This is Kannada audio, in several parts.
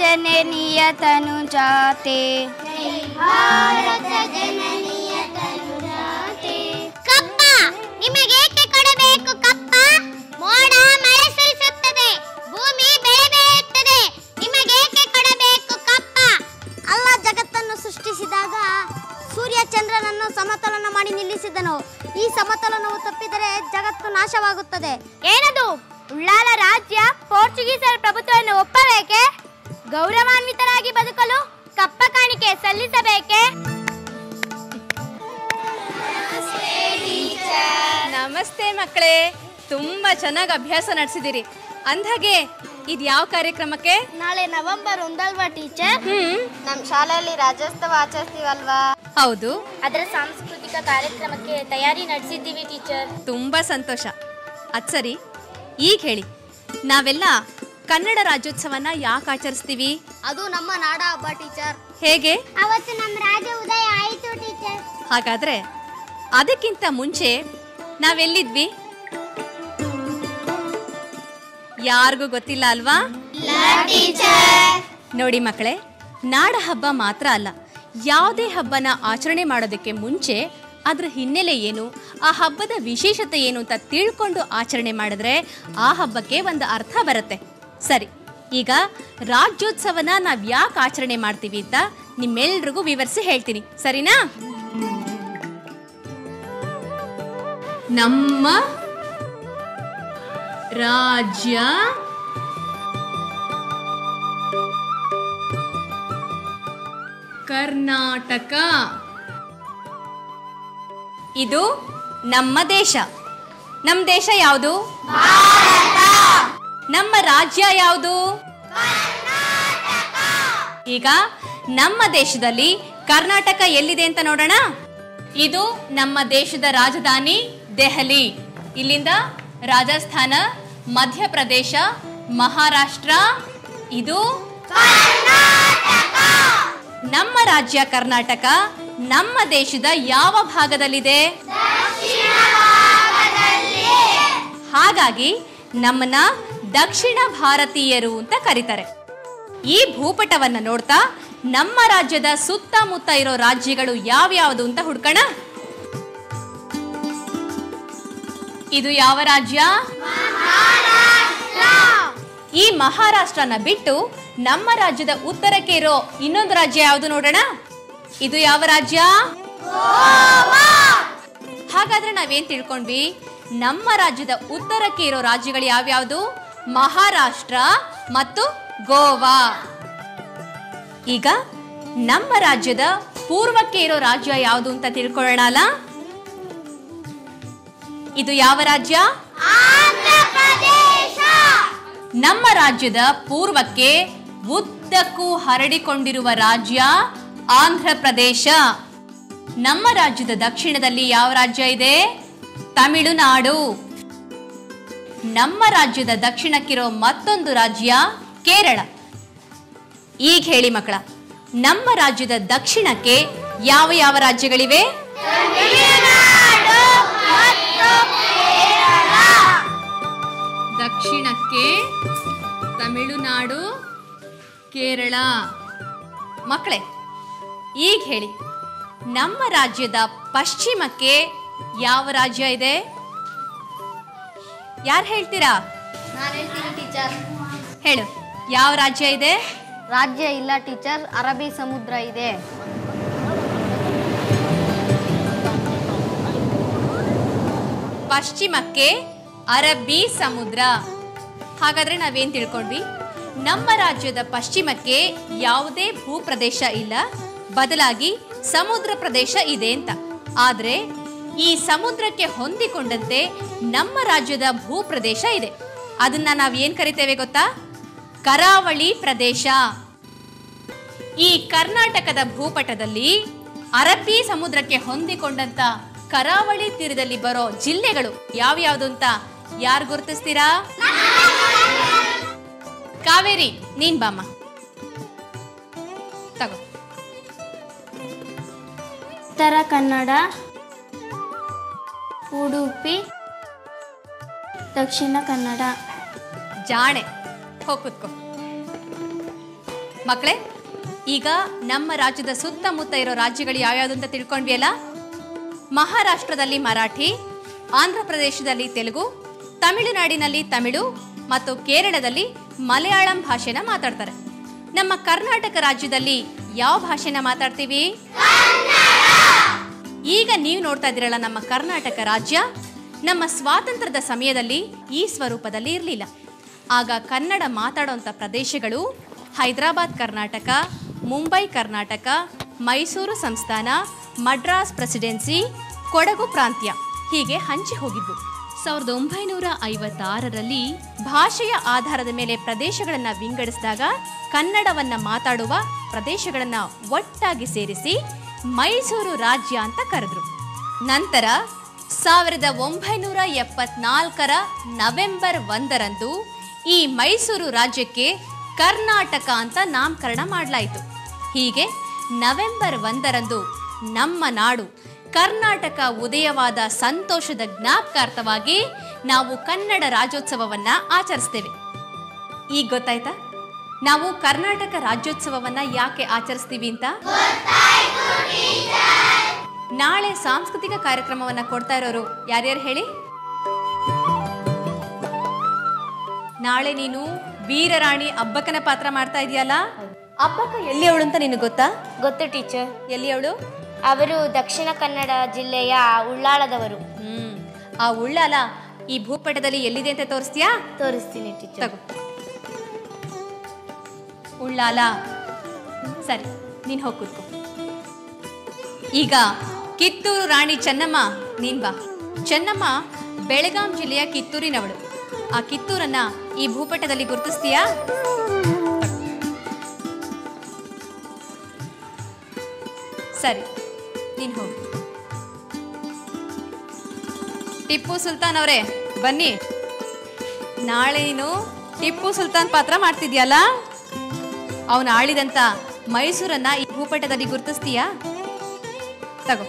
ಜನನೀಯ ತನು ಜಾತೆ. ಕಪ್ಪ ನಿಮಗೇಕೆ ಕೊಡಬೇಕು ಕಪ್ಪ? ಮೋಡ ಮಳೆ ಸುರಿಸುತ್ತದೆ ಭೂಮಿ ಬೆಳೆ ಬೆಳೆಯುತ್ತದೆ ನಿಮಗೇಕೆ ಕೊಡಬೇಕು ಕಪ್ಪ? ಅಲ್ಲ, ಜಗತ್ತನ್ನು ಸೃಷ್ಟಿಸಿದಾಗ ಸೂರ್ಯ ಚಂದ್ರನನ್ನು ಸಮತೋಲನ ಮಾಡಿ ನಿಲ್ಲಿಸಿದನು. ಈ ಸಮತೋಲನವು ತಪ್ಪಿದರೆ ಜಗತ್ತು ನಾಶವಾಗುತ್ತದೆ. ಏನದು? ಉಳ್ಳಾಲ ರಾಜ್ಯ ಪೋರ್ಚುಗೀಸರ ಪ್ರಭುತ್ವವನ್ನು ಒಪ್ಪಬೇಕೆ? ಗೌರವಾನ್ವಿತರಾಗಿ ಬದುಕಲು ಕಪ್ಪ ಕಾಣಿಕೆ ಸಲ್ಲಿಸಬೇಕೆ? ನಮಸ್ತೆ ಮಕ್ಕಳೇ ತುಂಬಾ ಚೆನ್ನಾಗಿ ಅಭ್ಯಾಸ ನಡೆಸಿದಿರಿ. ಅಂದಾಗೆ ಇದು ಯಾವ ಕಾರ್ಯಕ್ರಮಕ್ಕೆ? ನಾಳೆ ನವೆಂಬರ್ ಒಂದಲ್ವಾ ಟೀಚರ್? ಹ್ಮ್. ನಮ್ಮ ಶಾಲೆಯಲ್ಲಿ ರಾಜ್ಯೋತ್ಸವ ಆಚರಿಸ್ತೀವಲ್ವಾ? ಹೌದು. ಅದರ ಸಾಂಸ್ಕೃತಿಕ ಕಾರ್ಯಕ್ರಮಕ್ಕೆ ತಯಾರಿ ನಡೆಸಿದ್ದೀವಿ ಟೀಚರ್. ತುಂಬಾ ಸಂತೋಷ. ಅದು ಸರಿ ಈಗ ಹೇಳಿ. ನಾವೆಲ್ಲ ಕನ್ನಡ ರಾಜ್ಯೋತ್ಸವನ ಯಾಕೆ ಆಚರಿಸ್ತೀವಿ? ಅದು ನಮ್ಮ ನಾಡ ಹಬ್ಬ ಟೀಚರ್. ಹೇಗೆ? ಅವತ್ತು ನಮ್ಮ ರಾಜ ಉದಯ ಆಯಿತು ಟೀಚರ್. ಹಾಗಾದ್ರೆ ಅದಕ್ಕಿಂತ ಮುಂಚೆ ನಾವೆಲ್ಲಿದ್ವಿ? ಯಾರಿಗೂ ಗೊತ್ತಿಲ್ಲ ಅಲ್ವಾ? ನೋಡಿ ಮಕ್ಕಳೇ ನಾಡ ಹಬ್ಬ ಮಾತ್ರ ಅಲ್ಲ ಯಾವುದೇ ಹಬ್ಬನ ಆಚರಣೆ ಮಾಡೋದಕ್ಕೆ ಮುಂಚೆ ಅದರ ಹಿನ್ನೆಲೆ ಏನು ಆ ಹಬ್ಬದ ವಿಶೇಷತೆ ಏನು ಅಂತ ತಿಳ್ಕೊಂಡು ಆಚರಣೆ ಮಾಡಿದ್ರೆ ಆ ಹಬ್ಬಕ್ಕೆ ಒಂದು ಅರ್ಥ ಬರುತ್ತೆ. ಸರಿ ಈಗ ರಾಜ್ಯೋತ್ಸವನ ನಾವು ಯಾಕೆ ಆಚರಣೆ ಮಾಡ್ತೀವಿ ಅಂತ ನಿಮ್ಮೆಲ್ರಿಗೂ ವಿವರಿಸಿ ಹೇಳ್ತೀನಿ ಸರಿನಾ? ನಮ್ಮ ರಾಜ್ಯ ಕರ್ನಾಟಕ. ಇದು ನಮ್ಮ ದೇಶ. ನಮ್ಮ ದೇಶ ಯಾವುದು? ನಮ್ಮ ರಾಜ್ಯ ಯಾವುದು? ಈಗ ನಮ್ಮ ದೇಶದಲ್ಲಿ ಕರ್ನಾಟಕ ಎಲ್ಲಿದೆ ಅಂತ ನೋಡೋಣ. ಇದು ನಮ್ಮ ದೇಶದ ರಾಜಧಾನಿ ದೆಹಲಿ. ಇಲ್ಲಿಂದ ರಾಜಸ್ಥಾನ ಮಧ್ಯಪ್ರದೇಶ ಮಹಾರಾಷ್ಟ್ರ. ಇದು ನಮ್ಮ ರಾಜ್ಯ ಕರ್ನಾಟಕ ನಮ್ಮ ದೇಶದ ಯಾವ ಭಾಗದಲ್ಲಿದೆ? ಹಾಗಾಗಿ ನಮ್ಮನ್ನ ದಕ್ಷಿಣ ಭಾರತೀಯರು ಅಂತ ಕರೀತಾರೆ. ಈ ಭೂಪಟವನ್ನ ನೋಡ್ತಾ ನಮ್ಮ ರಾಜ್ಯದ ಸುತ್ತಮುತ್ತ ಇರೋ ರಾಜ್ಯಗಳು ಯಾವ್ಯಾವುದು ಅಂತ ಹುಡ್ಕೋಣ. ಇದು ಯಾವ ರಾಜ್ಯ? ಈ ಮಹಾರಾಷ್ಟ್ರನ ಬಿಟ್ಟು ನಮ್ಮ ರಾಜ್ಯದ ಉತ್ತರಕ್ಕೆ ಇರೋ ಇನ್ನೊಂದು ರಾಜ್ಯ ಯಾವುದು ನೋಡೋಣ? ಇದು ಯಾವ ರಾಜ್ಯ? ಹಾಗಾದ್ರೆ ನಾವೇನ್ ತಿಳ್ಕೊಂಡ್ವಿ? ನಮ್ಮ ರಾಜ್ಯದ ಉತ್ತರಕ್ಕೆ ಇರೋ ರಾಜ್ಯಗಳು ಯಾವ್ಯಾವುದು? ಮಹಾರಾಷ್ಟ್ರ ಮತ್ತು ಗೋವಾ. ಈಗ ನಮ್ಮ ರಾಜ್ಯದ ಪೂರ್ವಕ್ಕೆ ಇರೋ ರಾಜ್ಯ ಯಾವುದು ಅಂತ ತಿಳ್ಕೊಳ್ಳೋಣ ಅಲ್ಲ ಇದು ಯಾವ ರಾಜ್ಯ? ನಮ್ಮ ರಾಜ್ಯದ ಪೂರ್ವಕ್ಕೆ ಉದ್ದಕ್ಕೂ ಹರಡಿಕೊಂಡಿರುವ ರಾಜ್ಯ ಆಂಧ್ರ ಪ್ರದೇಶ ನಮ್ಮ ರಾಜ್ಯದ ದಕ್ಷಿಣದಲ್ಲಿ ಯಾವ ರಾಜ್ಯ ಇದೆ? ತಮಿಳುನಾಡು. ನಮ್ಮ ರಾಜ್ಯದ ದಕ್ಷಿಣಕ್ಕಿರೋ ಮತ್ತೊಂದು ರಾಜ್ಯ ಕೇರಳ. ಈಗ ಹೇಳಿ ಮಕ್ಕಳ, ನಮ್ಮ ರಾಜ್ಯದ ದಕ್ಷಿಣಕ್ಕೆ ಯಾವ ಯಾವ ರಾಜ್ಯಗಳಿವೆ? ದಕ್ಷಿಣಕ್ಕೆ ತಮಿಳುನಾಡು, ಕೇರಳ. ಮಕ್ಕಳೇ, ಈಗ ಹೇಳಿ, ನಮ್ಮ ರಾಜ್ಯದ ಪಶ್ಚಿಮಕ್ಕೆ ಯಾವ ರಾಜ್ಯ ಇದೆ? ಯಾರು ಹೇಳ್ತೀರಾ? ನಾನು ಹೇಳ್ತೀನಿ ಟೀಚರ್. ಹೇಳು. ಯಾವ ರಾಜ್ಯ ಇದೆ? ರಾಜ್ಯ ಇಲ್ಲ ಟೀಚರ್ ಅರಬ್ಬಿ ಸಮುದ್ರ ಇದೆ. ಪಶ್ಚಿಮಕ್ಕೆ ಅರಬ್ಬಿ ಸಮುದ್ರ. ಹಾಗಾದ್ರೆ ನಾವೇನ್ ತಿಳ್ಕೊಂಡ್ವಿ? ನಮ್ಮ ರಾಜ್ಯದ ಪಶ್ಚಿಮಕ್ಕೆ ಯಾವುದೇ ಭೂಪ್ರದೇಶ ಇಲ್ಲ. ಬದಲಾಗಿ ಸಮುದ್ರ ಪ್ರದೇಶ ಇದೆ ಅಂತ. ಆದ್ರೆ ಈ ಸಮುದ್ರಕ್ಕೆ ಹೊಂದಿಕೊಂಡಂತೆ ನಮ್ಮ ರಾಜ್ಯದ ಭೂಪ್ರದೇಶ ಇದೆ. ಅದನ್ನ ನಾವ್ ಏನ್ ಕರಿತೇವೆ ಗೊತ್ತಾ? ಕರಾವಳಿ ಪ್ರದೇಶ. ಈ ಕರ್ನಾಟಕದ ಭೂಪಟದಲ್ಲಿ ಅರಬ್ಬಿ ಸಮುದ್ರಕ್ಕೆ ಹೊಂದಿಕೊಂಡಂತ ಕರಾವಳಿ ತೀರದಲ್ಲಿ ಬರೋ ಜಿಲ್ಲೆಗಳು ಯಾವ್ಯಾವ್ದು ಅಂತ ಯಾರು ಗುರುತಿಸ್ತೀರಾ? ಕಾವೇರಿ, ನೀನ್ ಬಾಮ್ಮ. ತಗೋ. ಉತ್ತರ ಕನ್ನಡ ಉಡುಪಿ, ದಕ್ಷಿಣ ಕನ್ನಡ. ಜಾಣೆ ಹೋಗ್ಕೊ ಮಕ್ಕಳೇ ಈಗ ನಮ್ಮ ರಾಜ್ಯದ ಸುತ್ತಮುತ್ತ ಇರೋ ರಾಜ್ಯಗಳು ಯಾವ್ಯಾವ್ದು ಅಂತ ತಿಳ್ಕೊಂಡ್ವಿ ಅಲ್ಲ ಮಹಾರಾಷ್ಟ್ರದಲ್ಲಿ ಮರಾಠಿ ಆಂಧ್ರ ಪ್ರದೇಶದಲ್ಲಿ ತೆಲುಗು, ತಮಿಳುನಾಡಿನಲ್ಲಿ ತಮಿಳು ಮತ್ತು ಕೇರಳದಲ್ಲಿ ಮಲಯಾಳಂ ಭಾಷೆನ ಮಾತಾಡ್ತಾರೆ. ನಮ್ಮ ಕರ್ನಾಟಕ ರಾಜ್ಯದಲ್ಲಿ ಯಾವ ಭಾಷೆನ ಮಾತಾಡ್ತೀವಿ? ಈಗ ನೀವು ನೋಡ್ತಾ ಇದ್ದೀರಲ್ಲ ನಮ್ಮ ಕರ್ನಾಟಕ ರಾಜ್ಯ. ನಮ್ಮ ಸ್ವಾತಂತ್ರ್ಯದ ಸಮಯದಲ್ಲಿ ಈ ಸ್ವರೂಪದಲ್ಲಿ ಇರಲಿಲ್ಲ. ಆಗ ಕನ್ನಡ ಮಾತಾಡುವಂಥ ಪ್ರದೇಶಗಳು ಹೈದರಾಬಾದ್ ಕರ್ನಾಟಕ, ಮುಂಬೈ ಕರ್ನಾಟಕ, ಮೈಸೂರು ಸಂಸ್ಥಾನ, ಮಡ್ರಾಸ್ ಪ್ರೆಸಿಡೆನ್ಸಿ, ಕೊಡಗು ಪ್ರಾಂತ್ಯ ಹೀಗೆ ಹಂಚಿ ಹೋಗಿದ್ವು. ಸಾವಿರದ ಒಂಬೈನೂರ ಐವತ್ತಾರರಲ್ಲಿ ಭಾಷೆಯ ಆಧಾರದ ಮೇಲೆ ಪ್ರದೇಶಗಳನ್ನು ವಿಂಗಡಿಸಿದಾಗ ಕನ್ನಡವನ್ನ ಮಾತಾಡುವ ಪ್ರದೇಶಗಳನ್ನ ಒಟ್ಟಾಗಿ ಸೇರಿಸಿ ಮೈಸೂರು ರಾಜ್ಯ ಅಂತ ಕರೆದ್ರು. ನಂತರ ಸಾವಿರದ ಒಂಬೈನೂರ ಎಪ್ಪತ್ನಾಲ್ಕರ ನವೆಂಬರ್ ಒಂದರಂದು ಈ ಮೈಸೂರು ರಾಜ್ಯಕ್ಕೆ ಕರ್ನಾಟಕ ಅಂತ ನಾಮಕರಣ ಮಾಡಲಾಯಿತು. ಹೀಗೆ ನವೆಂಬರ್ ಒಂದರಂದು ನಮ್ಮ ನಾಡು ಕರ್ನಾಟಕ ಉದಯವಾದ ಸಂತೋಷದ ಜ್ಞಾಪಕಾರ್ಥವಾಗಿ ನಾವು ಕನ್ನಡ ರಾಜ್ಯೋತ್ಸವವನ್ನು ಆಚರಿಸ್ತೇವೆ. ಈಗ ಗೊತ್ತಾಯ್ತಾ? ನಾವು ಕರ್ನಾಟಕ ರಾಜ್ಯೋತ್ಸವವನ್ನ ಯಾಕೆ ಆಚರಿಸ್ತೀವಿ ಅಂತ? ನಾಳೆ ಸಾಂಸ್ಕೃತಿಕ ಕಾರ್ಯಕ್ರಮವನ್ನ ಕೊಡ್ತಾ ಇರೋರು ಯಾರ್ಯಾರು ಹೇಳಿ? ನಾಳೆ ನೀನು ವೀರರಾಣಿ ಅಬ್ಬಕ್ಕನ ಪಾತ್ರ ಮಾಡ್ತಾ ಇದೆಯಲ್ಲ? ಅಬ್ಬಕ್ಕ ಎಲ್ಲಿ ಅವಳು ಅಂತ ನಿನಗೆ ಗೊತ್ತಾ? ಗೊತ್ತು ಟೀಚರ್. ಎಲ್ಲಿ ಅವಳು? ಅವರು ದಕ್ಷಿಣ ಕನ್ನಡ ಜಿಲ್ಲೆಯ ಉಳ್ಳಾಳದವರು. ಹ್ಮ್. ಆ ಉಳ್ಳಾಲ ಈ ಭೂಪಟದಲ್ಲಿ ಎಲ್ಲಿದೆ ಅಂತ ತೋರಿಸ್ತೀಯಾ? ತೋರಿಸ್ತೀನಿ ಟೀಚರ್. ಉಳ್ಳಾಲ? ಸರಿ, ನೀನ್ ಹೋಗಿ ಈಗ ಕಿತ್ತೂರು ರಾಣಿ ಚೆನ್ನಮ್ಮ, ನೀನ್ ಬಾ. ಚೆನ್ನಮ್ಮ ಬೆಳಗಾಂ ಜಿಲ್ಲೆಯ ಕಿತ್ತೂರಿನವಳು. ಆ ಕಿತ್ತೂರನ್ನ ಈ ಭೂಪಟದಲ್ಲಿ ಗುರುತಿಸ್ತೀಯಾ? ಸರಿ, ನೀನ್ ಹೋಗು. ಟಿಪ್ಪು ಸುಲ್ತಾನ್ ಅವರೇ, ಬನ್ನಿ. ನಾಳೆ ನೀನು ಟಿಪ್ಪು ಸುಲ್ತಾನ್ ಪಾತ್ರ ಮಾಡ್ತಿದ್ಯಲ್ಲ? ಅವನು ಆಳಿದಂತ ಮೈಸೂರನ್ನ ಈ ಭೂಪಟದಲ್ಲಿ ಗುರುತಿಸ್ತೀಯಾ? ತಗೋ.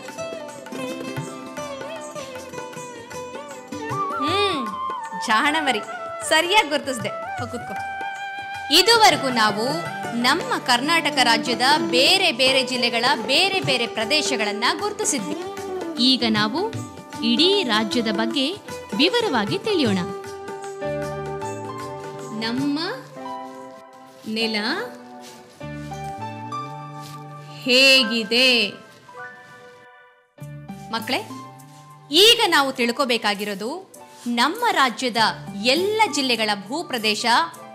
ಹ್ಮ್, ಜಾಣವರಿ. ಸರಿಯಾಗಿ ಗುರುತಿಸ್ದೆ. ಕೂತ್ಕೋ. ಇದುವರೆಗೂ ನಾವು ನಮ್ಮ ಕರ್ನಾಟಕ ರಾಜ್ಯದ ಬೇರೆ ಬೇರೆ ಜಿಲ್ಲೆಗಳ ಬೇರೆ ಬೇರೆ ಪ್ರದೇಶಗಳನ್ನ ಗುರುತಿಸಿದ್ವಿ. ಈಗ ನಾವು ಇಡೀ ರಾಜ್ಯದ ಬಗ್ಗೆ ವಿವರವಾಗಿ ತಿಳಿಯೋಣ. ನಮ್ಮ ನೆಲ ಹೇಗಿದೆ? ಮಕ್ಕಳೇ ಈಗ ನಾವು ತಿಳ್ಕೋಬೇಕಾಗಿರೋದು ನಮ್ಮ ರಾಜ್ಯದ ಎಲ್ಲ ಜಿಲ್ಲೆಗಳ ಭೂಪ್ರದೇಶ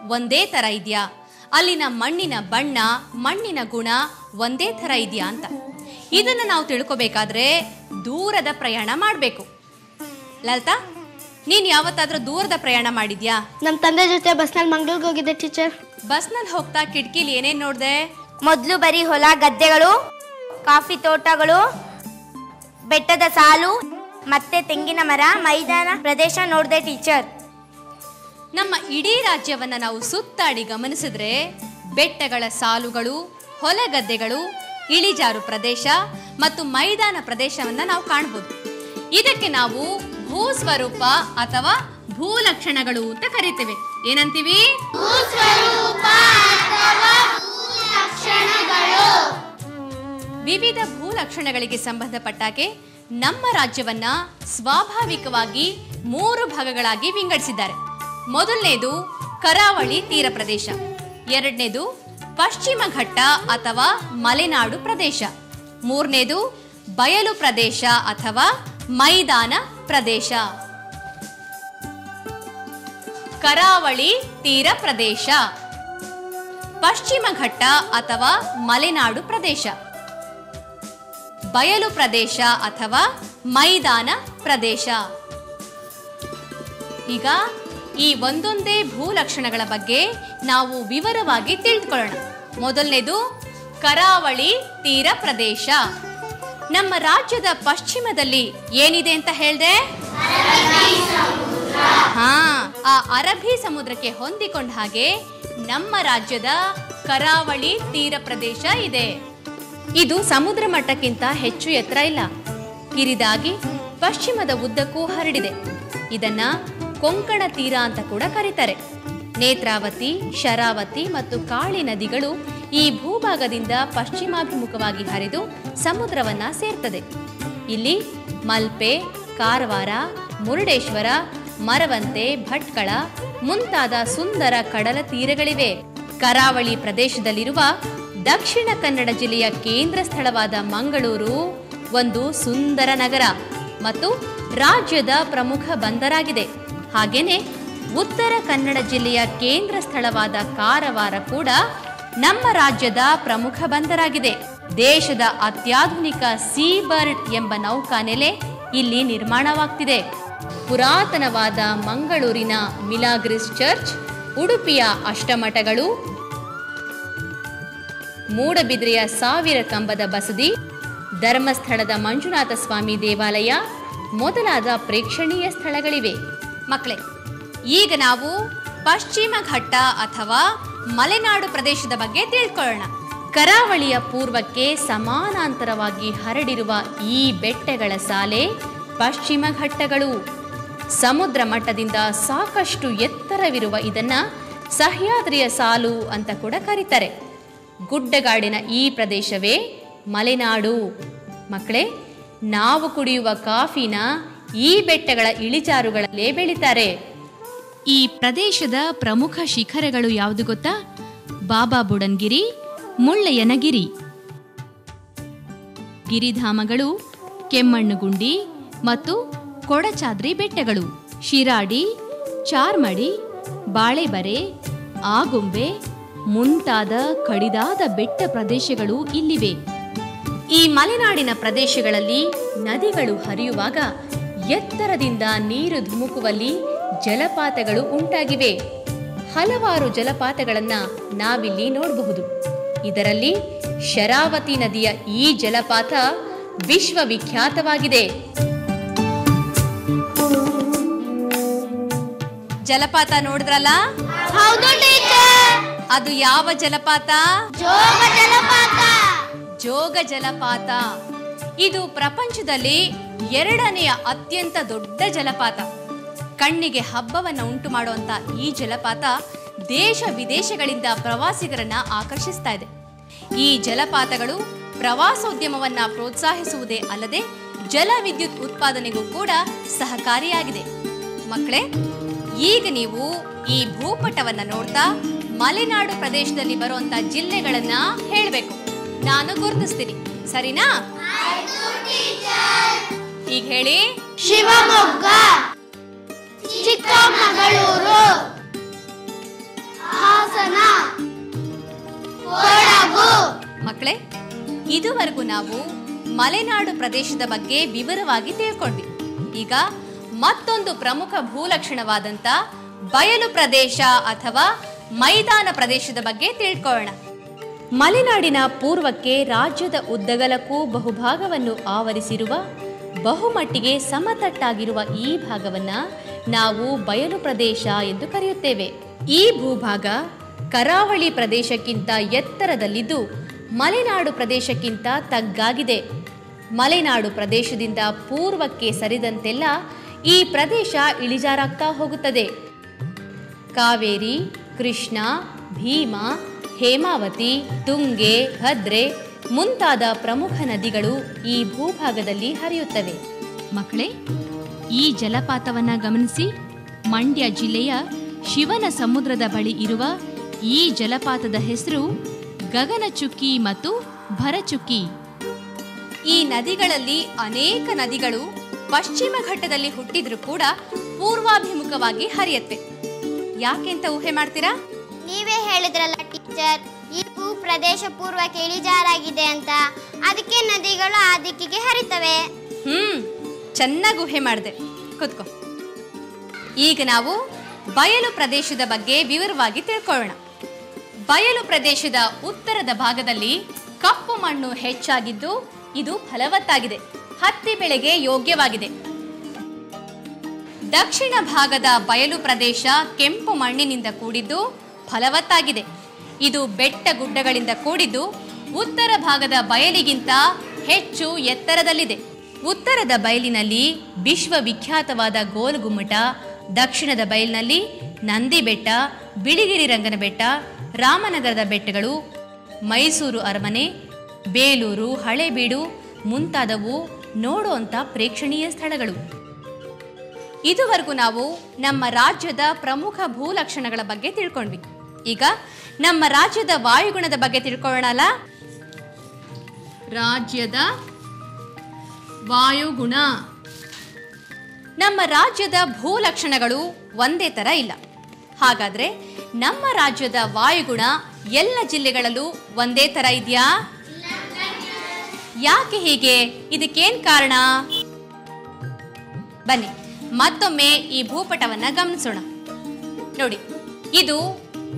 ಒಂದೇ ತರ ಇದೆಯಾ? ಅಲ್ಲಿನ ಮಣ್ಣಿನ ಬಣ್ಣ ಮಣ್ಣಿನ ಗುಣ ಒಂದೇ ತರ ಇದೆಯಾ ಅಂತ. ಇದನ್ನ ನಾವು ತಿಳ್ಕೋಬೇಕಾದ್ರೆ ದೂರದ ಪ್ರಯಾಣ ಮಾಡಬೇಕು. ಲಲಿತಾ ನೀನ್ ಯಾವತ್ತಾದ್ರೂ ದೂರದ ಪ್ರಯಾಣ ಮಾಡಿದ್ಯಾ? ನಮ್ಮ ತಂದೆ ಜೊತೆ ಬಸ್ನಲ್ಲಿ ಮಂಗ್ಳೂರ್ಗೆ ಹೋಗಿದ್ದೆ ಟೀಚರ್ ಬಸ್ನಲ್ಲಿ ಹೋಗ್ತಾ ಕಿಟಕಿಲಿ ಏನೇನ್ ನೋಡ್ದೆ? ಮೊದಲು ಬರೀ ಹೊಲ ಗದ್ದೆಗಳು ಕಾಫಿ ತೋಟಗಳು ಬೆಟ್ಟದ ಸಾಲು ಮತ್ತೆ ತೆಂಗಿನ ಮರ ಮೈದಾನ ಪ್ರದೇಶ ನೋಡಿದೆ ಟೀಚರ್ ನಮ್ಮ ಇಡೀ ರಾಜ್ಯವನ್ನ ನಾವು ಸುತ್ತಾಡಿ ಗಮನಿಸಿದ್ರೆ ಬೆಟ್ಟಗಳ ಸಾಲುಗಳು ಹೊಲ ಗದ್ದೆಗಳು ಇಳಿಜಾರು ಪ್ರದೇಶ ಮತ್ತು ಮೈದಾನ ಪ್ರದೇಶವನ್ನ ನಾವು ಕಾಣಬಹುದು ಇದಕ್ಕೆ ನಾವು ಭೂ ಸ್ವರೂಪ ಅಥವಾ ಭೂ ಲಕ್ಷಣಗಳು ಅಂತ ಕರಿತೇವೆ. ಏನಂತೀವಿ? ವಿವಿಧ ಭೂ ಲಕ್ಷಣಗಳಿಗೆ ಸಂಬಂಧಪಟ್ಟಾಗೆ ನಮ್ಮ ರಾಜ್ಯವನ್ನ ಸ್ವಾಭಾವಿಕವಾಗಿ ಮೂರು ಭಾಗಗಳಾಗಿ ವಿಂಗಡಿಸಿದ್ದಾರೆ. ಮೊದಲನೇದು ಕರಾವಳಿ ತೀರ ಪ್ರದೇಶ. ಎರಡನೇದು ಪಶ್ಚಿಮ ಘಟ್ಟ ಅಥವಾ ಮಲೆನಾಡು ಪ್ರದೇಶ. ಮೂರನೇದು ಬಯಲು ಪ್ರದೇಶ ಅಥವಾ ಮೈದಾನ ಪ್ರದೇಶ. ಕರಾವಳಿ ತೀರ ಪ್ರದೇಶ. ಪಶ್ಚಿಮ ಘಟ್ಟ ಅಥವಾ ಮಲೆನಾಡು ಪ್ರದೇಶ. ಬಯಲು ಪ್ರದೇಶ ಅಥವಾ ಮೈದಾನ ಪ್ರದೇಶ. ಈಗ ಈ ಒಂದೊಂದೇ ಭೂಲಕ್ಷಣಗಳ ಬಗ್ಗೆ ನಾವು ವಿವರವಾಗಿ ತಿಳಿದುಕೊಳ್ಳೋಣ ಮೊದಲನೇದು ಕರಾವಳಿ ತೀರ ಪ್ರದೇಶ. ನಮ್ಮ ರಾಜ್ಯದ ಪಶ್ಚಿಮದಲ್ಲಿ ಏನಿದೆ ಅಂತ ಹೇಳಿದೆ? ಹಾ ಆ ಅರಬ್ಬಿ ಸಮುದ್ರಕ್ಕೆ ಹೊಂದಿಕೊಂಡ ಹಾಗೆ ನಮ್ಮ ರಾಜ್ಯದ ಕರಾವಳಿ ತೀರ ಪ್ರದೇಶ ಇದೆ. ಇದು ಸಮುದ್ರ ಮಟ್ಟಕ್ಕಿಂತ ಹೆಚ್ಚು ಎತ್ತರ ಇಲ್ಲ. ಕಿರಿದಾಗಿ ಪಶ್ಚಿಮದ ಉದ್ದಕ್ಕೂ ಹರಡಿದೆ. ಇದನ್ನ ಕೊಂಕಣ ತೀರ ಅಂತ ಕೂಡ ಕರೀತಾರೆ. ನೇತ್ರಾವತಿ, ಶರಾವತಿ ಮತ್ತು ಕಾಳಿ ನದಿಗಳು ಈ ಭೂಭಾಗದಿಂದ ಪಶ್ಚಿಮಾಭಿಮುಖವಾಗಿ ಹರಿದು ಸಮುದ್ರವನ್ನ ಸೇರ್ತದೆ. ಇಲ್ಲಿ ಮಲ್ಪೆ, ಕಾರವಾರ, ಮುರುಡೇಶ್ವರ, ಮರವಂತೆ, ಭಟ್ಕಳ ಮುಂತಾದ ಸುಂದರ ಕಡಲ ತೀರಗಳಿವೆ. ಕರಾವಳಿ ಪ್ರದೇಶದಲ್ಲಿರುವ ದಕ್ಷಿಣ ಕನ್ನಡ ಜಿಲ್ಲೆಯ ಕೇಂದ್ರ ಸ್ಥಳವಾದ ಮಂಗಳೂರು ಒಂದು ಸುಂದರ ನಗರ ಮತ್ತು ರಾಜ್ಯದ ಪ್ರಮುಖ ಬಂದರಾಗಿದೆ. ಹಾಗೇನೆ ಉತ್ತರ ಕನ್ನಡ ಜಿಲ್ಲೆಯ ಕೇಂದ್ರ ಸ್ಥಳವಾದ ಕಾರವಾರ ಕೂಡ ನಮ್ಮ ರಾಜ್ಯದ ಪ್ರಮುಖ ಬಂದರಾಗಿದೆ. ದೇಶದ ಅತ್ಯಾಧುನಿಕ ಸೀ ಬರ್ಡ್ ಎಂಬ ನೌಕಾನೆಲೆ ಇಲ್ಲಿ ನಿರ್ಮಾಣವಾಗ್ತಿದೆ. ಪುರಾತನವಾದ ಮಂಗಳೂರಿನ ಮಿಲಾಗ್ರಿಸ್ ಚರ್ಚ್, ಉಡುಪಿಯ ಅಷ್ಟಮಠಗಳು, ಮೂಡಬಿದ್ರೆಯ ಸಾವಿರ ಕಂಬದ ಬಸದಿ, ಧರ್ಮಸ್ಥಳದ ಮಂಜುನಾಥ ಸ್ವಾಮಿ ದೇವಾಲಯ ಮೊದಲಾದ ಪ್ರೇಕ್ಷಣೀಯ ಸ್ಥಳಗಳಿವೆ. ಮಕ್ಕಳೇ, ಈಗ ನಾವು ಪಶ್ಚಿಮ ಘಟ್ಟ ಅಥವಾ ಮಲೆನಾಡು ಪ್ರದೇಶದ ಬಗ್ಗೆ ತಿಳ್ಕೊಳ್ಳೋಣ. ಕರಾವಳಿಯ ಪೂರ್ವಕ್ಕೆ ಸಮಾನಾಂತರವಾಗಿ ಹರಡಿರುವ ಈ ಬೆಟ್ಟಗಳ ಸಾಲೆ ಪಶ್ಚಿಮ ಘಟ್ಟಗಳು. ಸಮುದ್ರ ಮಟ್ಟದಿಂದ ಸಾಕಷ್ಟು ಎತ್ತರವಿರುವ ಇದನ್ನ ಸಹ್ಯಾದ್ರಿಯ ಸಾಲು ಅಂತ ಕೂಡ ಕರೀತಾರೆ. ಗುಡ್ಡಗಾಡಿನ ಈ ಪ್ರದೇಶವೇ ಮಲೆನಾಡು. ಮಕ್ಕಳೇ, ನಾವು ಕುಡಿಯುವ ಕಾಫಿನ ಈ ಬೆಟ್ಟಗಳ ಇಳಿಜಾರುಗಳಲ್ಲೇ ಬೆಳೀತಾರೆ. ಈ ಪ್ರದೇಶದ ಪ್ರಮುಖ ಶಿಖರಗಳು ಯಾವುದು ಗೊತ್ತಾ? ಬಾಬಾ ಬುಡನ್ಗಿರಿ, ಮುಳ್ಳಯ್ಯನಗಿರಿ. ಗಿರಿಧಾಮಗಳು, ಕೆಮ್ಮಣ್ಣುಗುಂಡಿ ಮತ್ತು ಕೊಡಚಾದ್ರಿ ಬೆಟ್ಟಗಳು. ಶಿರಾಡಿ, ಚಾರ್ಮಡಿ, ಬಾಳೆಬರೆ, ಆಗುಂಬೆ ಮುಂತಾದ ಕಡಿದಾದ ಬೆಟ್ಟ ಪ್ರದೇಶಗಳು ಇಲ್ಲಿವೆ. ಈ ಮಲೆನಾಡಿನ ಪ್ರದೇಶಗಳಲ್ಲಿ ನದಿಗಳು ಹರಿಯುವಾಗ ಎತ್ತರದಿಂದ ನೀರು ಧುಮುಕುವಲ್ಲಿ ಜಲಪಾತಗಳು ಉಂಟಾಗಿವೆ. ಹಲವಾರು ಜಲಪಾತಗಳನ್ನ ನಾವಿಲ್ಲಿ ನೋಡಬಹುದು. ಇದರಲ್ಲಿ ಶರಾವತಿ ನದಿಯ ಈ ಜಲಪಾತ ವಿಶ್ವವಿಖ್ಯಾತವಾಗಿದೆ. ಜಲಪಾತ ನೋಡಿದ್ರಲ್ಲ? ಹೌದು ಟೀಚರ್. ಅದು ಯಾವ ಜಲಪಾತ? ಜೋಗ ಜಲಪಾತ. ಜೋಗ ಜಲಪಾತ. ಇದು ಪ್ರಪಂಚದಲ್ಲಿ ಎರಡನೆಯ ಅತ್ಯಂತ ದೊಡ್ಡ ಜಲಪಾತ. ಕಣ್ಣಿಗೆ ಹಬ್ಬವನ್ನು ಉಂಟು ಮಾಡುವಂತ ಈ ಜಲಪಾತ ದೇಶ ವಿದೇಶಗಳಿಂದ ಪ್ರವಾಸಿಗರನ್ನ ಆಕರ್ಷಿಸ್ತಾ ಇದೆ. ಈ ಜಲಪಾತಗಳು ಪ್ರವಾಸೋದ್ಯಮವನ್ನ ಪ್ರೋತ್ಸಾಹಿಸುವುದೇ ಅಲ್ಲದೆ ಜಲ ವಿದ್ಯುತ್ ಉತ್ಪಾದನೆಗೂ ಕೂಡ ಸಹಕಾರಿಯಾಗಿದೆ. ಮಕ್ಕಳೇ ಈಗ ನೀವು ಈ ಭೂಪಟವನ್ನ ನೋಡ್ತಾ ಮಲೆನಾಡು ಪ್ರದೇಶದಲ್ಲಿ ಬರುವಂತ ಜಿಲ್ಲೆಗಳನ್ನ ಹೇಳ್ಬೇಕು. ನಾನು ಗುರುತಿಸ್ತೀನಿ. ಸರಿನಾ? ಈಗ ಹೇಳಿ. ಶಿವಮೊಗ್ಗ ಚಿಕ್ಕಮಗಳೂರು ಹಾಸನ ಕೊಡಗು. ಮಕ್ಕಳೇ ಇದುವರೆಗೂ ನಾವು ಮಲೆನಾಡು ಪ್ರದೇಶದ ಬಗ್ಗೆ ವಿವರವಾಗಿ ತಿಳ್ಕೊಂಡ್ವಿ. ಈಗ ಮತ್ತೊಂದು ಪ್ರಮುಖ ಭೂಲಕ್ಷಣವಾದಂತ ಬಯಲು ಪ್ರದೇಶ ಅಥವಾ ಮೈದಾನ ಪ್ರದೇಶದ ಬಗ್ಗೆ ತಿಳ್ಕೊಳ್ಳೋಣ. ಮಲೆನಾಡಿನ ಪೂರ್ವಕ್ಕೆ ರಾಜ್ಯದ ಉದ್ದಗಲಕ್ಕೂ ಬಹುಭಾಗವನ್ನು ಆವರಿಸಿರುವ, ಬಹುಮಟ್ಟಿಗೆ ಸಮತಟ್ಟಾಗಿರುವ ಈ ಭಾಗವನ್ನ ನಾವು ಬಯಲು ಪ್ರದೇಶ ಎಂದು ಕರೆಯುತ್ತೇವೆ. ಈ ಭೂಭಾಗ ಕರಾವಳಿ ಪ್ರದೇಶಕ್ಕಿಂತ ಎತ್ತರದಲ್ಲಿದ್ದು, ಮಲೆನಾಡು ಪ್ರದೇಶಕ್ಕಿಂತ ತಗ್ಗಾಗಿದೆ. ಮಲೆನಾಡು ಪ್ರದೇಶದಿಂದ ಪೂರ್ವಕ್ಕೆ ಸರಿದಂತೆಲ್ಲ ಈ ಪ್ರದೇಶ ಇಳಿಜಾರಾಗ್ತಾ ಹೋಗುತ್ತದೆ. ಕಾವೇರಿ ಕೃಷ್ಣ ಭೀಮಾ ಹೇಮಾವತಿ ತುಂಗೆ ಭದ್ರೆ ಮುಂತಾದ ಪ್ರಮುಖ ನದಿಗಳು ಈ ಭೂಭಾಗದಲ್ಲಿ ಹರಿಯುತ್ತವೆ. ಮಕ್ಕಳೇ ಈ ಜಲಪಾತವನ್ನ ಗಮನಿಸಿ. ಮಂಡ್ಯ ಜಿಲ್ಲೆಯ ಶಿವನ ಸಮುದ್ರದ ಬಳಿ ಇರುವ ಈ ಜಲಪಾತದ ಹೆಸರು ಗಗನಚುಕ್ಕಿ ಮತ್ತು ಭರಚುಕ್ಕಿ. ಈ ನದಿಗಳಲ್ಲಿ ಅನೇಕ ನದಿಗಳು ಪಶ್ಚಿಮ ಘಟ್ಟದಲ್ಲಿ ಹುಟ್ಟಿದ್ರೂ ಕೂಡ ಪೂರ್ವಾಭಿಮುಖವಾಗಿ ಹರಿಯತ್ತೆ. ಯಾಕೆಂತ ಊಹೆ ಮಾಡ್ತೀರಾ? ನೀವೇ ಹೇಳಿದ್ರಲ್ಲ ಟೀಚರ್ ಈ ಭೂ ಪ್ರದೇಶ ಪೂರ್ವಕ್ಕೆ ಇಳಿಜಾರಾಗಿದೆ ಅಂತ. ಅದಕ್ಕೆ ನದಿಗಳು ಆ ದಿಕ್ಕಿಗೆ ಹರಿತವೆ. ಹ್ಮ್ ಚೆನ್ನಾಗಿ ಊಹೆ ಮಾಡಿದೆ. ಕೂತ್ಕೋ. ಈಗ ನಾವು ಬಯಲು ಪ್ರದೇಶದ ಬಗ್ಗೆ ವಿವರವಾಗಿ ತಿಳ್ಕೊಳ್ಳೋಣ. ಬಯಲು ಪ್ರದೇಶದ ಉತ್ತರದ ಭಾಗದಲ್ಲಿ ಕಪ್ಪು ಮಣ್ಣು ಹೆಚ್ಚಾಗಿದ್ದು ಇದು ಫಲವತ್ತಾಗಿದೆ. ಹತ್ತಿ ಬೆಳೆಗೆ ಯೋಗ್ಯವಾಗಿದೆ. ದಕ್ಷಿಣ ಭಾಗದ ಬಯಲು ಪ್ರದೇಶ ಕೆಂಪು ಮಣ್ಣಿನಿಂದ ಕೂಡಿದ್ದು ಫಲವತ್ತಾಗಿದೆ. ಇದು ಬೆಟ್ಟ ಗುಡ್ಡಗಳಿಂದ ಕೂಡಿದ್ದು ಉತ್ತರ ಭಾಗದ ಬಯಲಿಗಿಂತ ಹೆಚ್ಚು ಎತ್ತರದಲ್ಲಿದೆ. ಉತ್ತರದ ಬಯಲಿನಲ್ಲಿ ವಿಶ್ವವಿಖ್ಯಾತವಾದ ಗೋಲ್ಗುಮ್ಮಟ, ದಕ್ಷಿಣದ ಬಯಲಿನಲ್ಲಿ ನಂದಿ ಬೆಟ್ಟ ಬಿಳಿಗಿರಿ ರಂಗನ ಬೆಟ್ಟ ರಾಮನಗರದ ಬೆಟ್ಟಗಳು, ಮೈಸೂರು ಅರಮನೆ, ಬೇಲೂರು, ಹಳೆಬೀಡು ಮುಂತಾದವು ನೋಡುವಂಥ ಪ್ರೇಕ್ಷಣೀಯ ಸ್ಥಳಗಳು. ಇದುವರೆಗೂ ನಾವು ನಮ್ಮ ರಾಜ್ಯದ ಪ್ರಮುಖ ಭೂಲಕ್ಷಣಗಳ ಬಗ್ಗೆ ತಿಳ್ಕೊಂಡ್ವಿ. ಈಗ ನಮ್ಮ ರಾಜ್ಯದ ವಾಯುಗುಣದ ಬಗ್ಗೆ ತಿಳ್ಕೊಳ್ಳೋಣಲ್ಲ? ರಾಜ್ಯದ ವಾಯುಗುಣ. ನಮ್ಮ ರಾಜ್ಯದ ಭೂಲಕ್ಷಣಗಳು ಒಂದೇ ತರ ಇಲ್ಲ. ಹಾಗಾದ್ರೆ ನಮ್ಮ ರಾಜ್ಯದ ವಾಯುಗುಣ ಎಲ್ಲ ಜಿಲ್ಲೆಗಳಲ್ಲೂ ಒಂದೇ ತರ ಇದೆಯಾ? ಯಾಕೆ ಹೀಗೆ? ಇದಕ್ಕೇನ್ ಕಾರಣ? ಬನ್ನಿ, ಮತ್ತೊಮ್ಮೆ ಈ ಭೂಪಟವನ್ನ ಗಮನಿಸೋಣ. ನೋಡಿ, ಇದು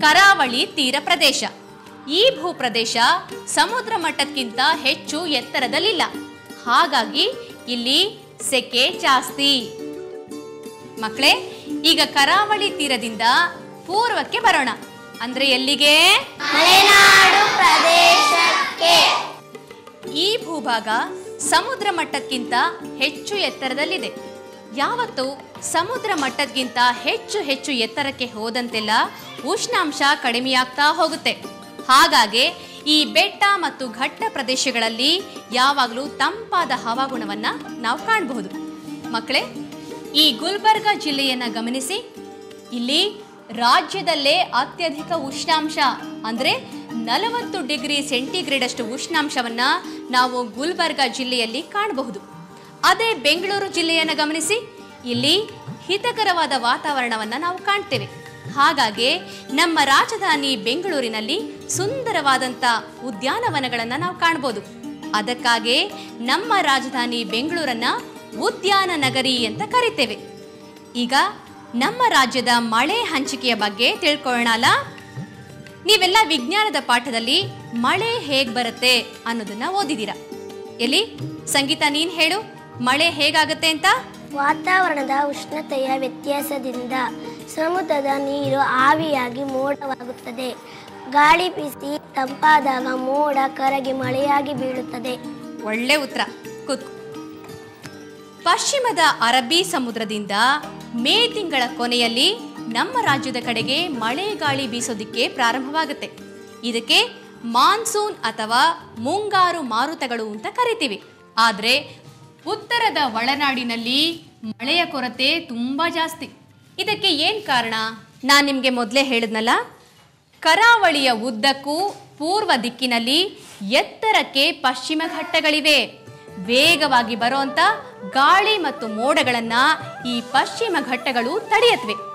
ಕರಾವಳಿ ತೀರ ಪ್ರದೇಶ. ಈ ಭೂಪ್ರದೇಶ ಸಮುದ್ರ ಮಟ್ಟಕ್ಕಿಂತ ಹೆಚ್ಚು ಎತ್ತರದಲ್ಲಿಲ್ಲ. ಹಾಗಾಗಿ ಇಲ್ಲಿ ಸೆಕೆ ಜಾಸ್ತಿ. ಮಕ್ಕಳೇ ಈಗ ಕರಾವಳಿ ತೀರದಿಂದ ಪೂರ್ವಕ್ಕೆ ಬರೋಣ. ಅಂದ್ರೆ ಎಲ್ಲಿಗೆ? ಮಲೆನಾಡು ಪ್ರದೇಶಕ್ಕೆ. ಈ ಭೂಭಾಗ ಸಮುದ್ರ ಮಟ್ಟಕ್ಕಿಂತ ಹೆಚ್ಚು ಎತ್ತರದಲ್ಲಿದೆ. ಯಾವತ್ತು ಸಮುದ್ರ ಮಟ್ಟಕ್ಕಿಂತ ಹೆಚ್ಚು ಹೆಚ್ಚು ಎತ್ತರಕ್ಕೆ ಹೋದಂತೆಲ್ಲ ಉಷ್ಣಾಂಶ ಕಡಿಮೆಯಾಗ್ತಾ ಹೋಗುತ್ತೆ. ಹಾಗಾಗಿ ಈ ಬೆಟ್ಟ ಮತ್ತು ಘಟ್ಟ ಪ್ರದೇಶಗಳಲ್ಲಿ ಯಾವಾಗಲೂ ತಂಪಾದ ಹವಾಗುಣವನ್ನ ನಾವು ಕಾಣಬಹುದು. ಮಕ್ಕಳೇ, ಈ ಗುಲ್ಬರ್ಗ ಜಿಲ್ಲೆಯನ್ನ ಗಮನಿಸಿ. ಇಲ್ಲಿ ರಾಜ್ಯದಲ್ಲೇ ಅತ್ಯಧಿಕ ಉಷ್ಣಾಂಶ ಅಂದ್ರೆ ನಲವತ್ತು ಡಿಗ್ರಿ ಸೆಂಟಿಗ್ರೇಡ್ ಅಷ್ಟು ಉಷ್ಣಾಂಶವನ್ನ ನಾವು ಗುಲ್ಬರ್ಗ ಜಿಲ್ಲೆಯಲ್ಲಿ ಕಾಣಬಹುದು. ಅದೇ ಬೆಂಗಳೂರು ಜಿಲ್ಲೆಯನ್ನು ಗಮನಿಸಿ, ಇಲ್ಲಿ ಹಿತಕರವಾದ ವಾತಾವರಣವನ್ನು ನಾವು ಕಾಣ್ತೇವೆ. ಹಾಗಾಗಿ ನಮ್ಮ ರಾಜಧಾನಿ ಬೆಂಗಳೂರಿನಲ್ಲಿ ಸುಂದರವಾದಂಥ ಉದ್ಯಾನವನಗಳನ್ನು ನಾವು ಕಾಣ್ಬೋದು. ಅದಕ್ಕಾಗಿ ನಮ್ಮ ರಾಜಧಾನಿ ಬೆಂಗಳೂರನ್ನ ಉದ್ಯಾನ ನಗರಿ ಅಂತ ಕರಿತೇವೆ. ಈಗ ನಮ್ಮ ರಾಜ್ಯದ ಮಳೆ ಹಂಚಿಕೆಯ ಬಗ್ಗೆ ತಿಳ್ಕೊಳ್ಳೋಣ ನೀವೆಲ್ಲ ವಿಜ್ಞಾನದ ಪಾಠದಲ್ಲಿ ಮಳೆ ಹೇಗ್ ಬರುತ್ತೆ ಅನ್ನೋದನ್ನ ಓದಿದೀರ. ಎಲ್ಲಿ? ಸಂಗೀತ ನೀನ್ ಹೇಳು. ಮಳೆ ಹೇಗಾಗತ್ತೆ ಅಂತ? ವಾತಾವರಣದ ಉಷ್ಣತೆಯ ವ್ಯತ್ಯಾಸದಿಂದ ಸಮುದ್ರದ ನೀರು ಆವಿಯಾಗಿ ಮೋಡವಾಗುತ್ತದೆ. ಗಾಳಿ ಬೀಸಿ ತಂಪಾದಾಗ ಮೋಡ ಕರಗಿ ಮಳೆಯಾಗಿ ಬೀಳುತ್ತದೆ. ಒಳ್ಳೆ ಉತ್ತರ. ಕೂತ್ ಪಶ್ಚಿಮದ ಅರಬ್ಬಿ ಸಮುದ್ರದಿಂದ ಮೇ ತಿಂಗಳ ಕೊನೆಯಲ್ಲಿ ನಮ್ಮ ರಾಜ್ಯದ ಕಡೆಗೆ ಮಳೆ ಗಾಳಿ ಬೀಸೋದಿಕ್ಕೆ ಪ್ರಾರಂಭವಾಗುತ್ತೆ. ಇದಕ್ಕೆ ಮಾನ್ಸೂನ್ ಅಥವಾ ಮುಂಗಾರು ಮಾರುತಗಳು ಅಂತ ಕರಿತೀವಿ. ಆದರೆ ಉತ್ತರದ ಒಳನಾಡಿನಲ್ಲಿ ಮಳೆಯ ಕೊರತೆ ತುಂಬಾ ಜಾಸ್ತಿ. ಇದಕ್ಕೆ ಏನ್ ಕಾರಣ? ನಾನು ನಿಮಗೆ ಮೊದಲೇ ಹೇಳಿದ್ನಲ್ಲ, ಕರಾವಳಿಯ ಉದ್ದಕ್ಕೂ ಪೂರ್ವ ದಿಕ್ಕಿನಲ್ಲಿ ಎತ್ತರಕ್ಕೆ ಪಶ್ಚಿಮ ಘಟ್ಟಗಳಿವೆ. ವೇಗವಾಗಿ ಬರುವಂತ ಗಾಳಿ ಮತ್ತು ಮೋಡಗಳನ್ನು ಈ ಪಶ್ಚಿಮ ಘಟ್ಟಗಳು ತಡೆಯತ್ವೆ.